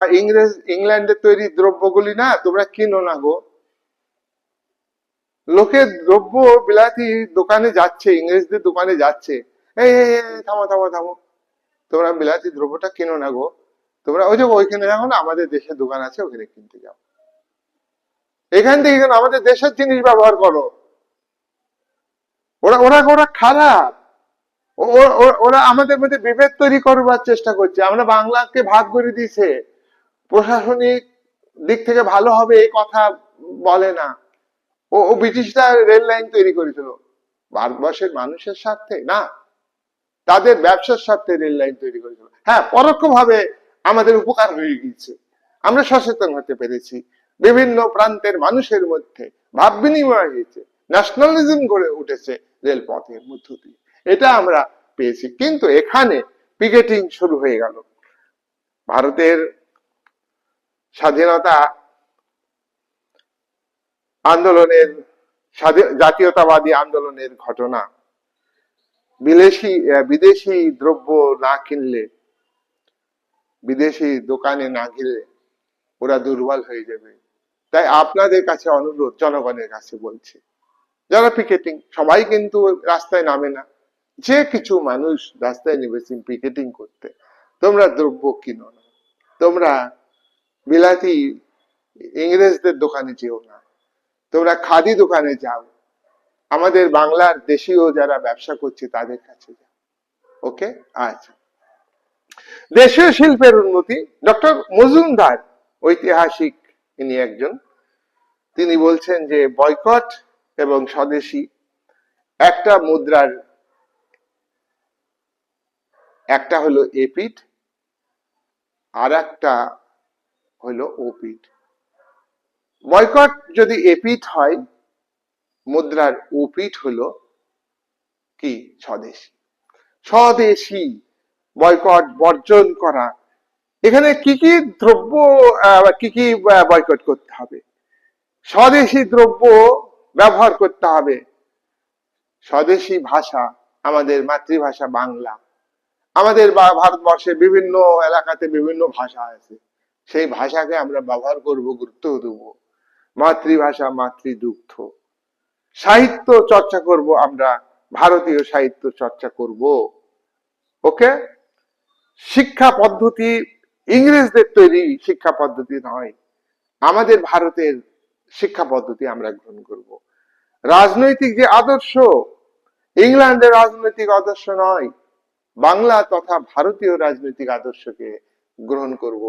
ইংরেজ ইংল্যান্ডের তৈরি দ্রব্যগুলি না, তোমরা কিনো না গো। লোকের দ্রব্য বিলাতি দোকানে যাচ্ছে, ইংরেজদের দোকানে যাচ্ছে। এই থামো থামো থামো। তোমরা বিলাতি দ্রব্যটা কিনো না গো। তোমরা ওই যে ওইখানে দেখো না, আমাদের দেশের দোকান আছে, ওখানে কিনতে যাও। এখান থেকে কেন আমাদের দেশের জিনিস ব্যবহার করো। ওরা ওরা ওরা খারাপ। ওরা আমাদের মধ্যে বিভেদ তৈরি করবার চেষ্টা করছে। আমরা বাংলাকে ভাগ করে দিয়েছে। প্রশাসনিক দিক থেকে ভালো হবে এই কথা বলে না। ও ব্রিটিশরা রেল লাইন তৈরি করেছিল। ভারতবর্ষের মানুষের স্বার্থে, না। তাদের ব্যবসার স্বার্থে রেল লাইন তৈরি করেছিল। হ্যাঁ পরোক্ষভাবে আমাদের উপকার হয়ে গিয়েছে। আমরা সচেতন হতে পেরেছি। বিভিন্ন প্রান্তের মানুষের মধ্যে ভাব বিনিময় হয়েছে। ন্যাশনালিজম গড়ে উঠেছে রেলপথের মধ্য দিয়ে। এটা আমরা পেয়েছি। কিন্তু এখানে পিকেটিং শুরু হয়ে গেল। ভারতের স্বাধীনতা আন্দোলনের জাতীয়তাবাদী আন্দোলনের ঘটনা। বিদেশি বিদেশি দ্রব্য না কিনলে, বিদেশি দোকানে না গেলে ওরা দুর্বল হয়ে যাবে। তাই আপনাদের কাছে অনুরোধ, জনগণের কাছে বলছি, যারা পিকেটিং, সবাই কিন্তু রাস্তায় নামে না। যে কিছু মানুষ রাস্তায় নেমেছেন পিকেটিং করতে, তোমরা দ্রব্য কিনো না। তোমরা বিলাতি ইংরেজদের দোকানে যেও না। তোমরা খাদি দোকানে যাও। আমাদের বাংলার দেশীয় যারা ব্যবসা করছে তাদের কাছে ওকে আচ্ছা। দেশীয় শিল্পের উন্নতি। ডক্টর মজুমদার, ঐতিহাসিক ইনি একজন। তিনি বলছেন যে বয়কট এবং স্বদেশী একটা মুদ্রার একটা হলো এপিঠ আর একটা হলো ওপিঠ বয়কট যদি এপিঠ হয়, মুদ্রার ওপিঠ হলো কি? স্বদেশী। স্বদেশী বয়কট বর্জন করা। এখানে কি কি দ্রব্য কি কি বয়কট করতে হবে? স্বদেশী দ্রব্য ব্যবহার করতে হবে। স্বদেশী ভাষা, আমাদের মাতৃভাষা বাংলা। আমাদের ভারতবর্ষে বিভিন্ন এলাকাতে বিভিন্ন ভাষা আছে। সেই ভাষাকে আমরা ব্যবহার করব, গুরুত্ব দেব। মাতৃভাষা, মাতৃদুগ্ধ। সাহিত্য চর্চা করব আমরা, ভারতীয় সাহিত্য চর্চা করব। ওকে? শিক্ষা পদ্ধতি ইংরেজদের তৈরি শিক্ষা পদ্ধতি নয়, আমাদের ভারতের শিক্ষা পদ্ধতি আমরা গ্রহণ করব। রাজনৈতিক যে আদর্শ, ইংল্যান্ডের রাজনৈতিক আদর্শ নয়, বাংলা তথা ভারতীয় রাজনৈতিক আদর্শকে গ্রহণ করব।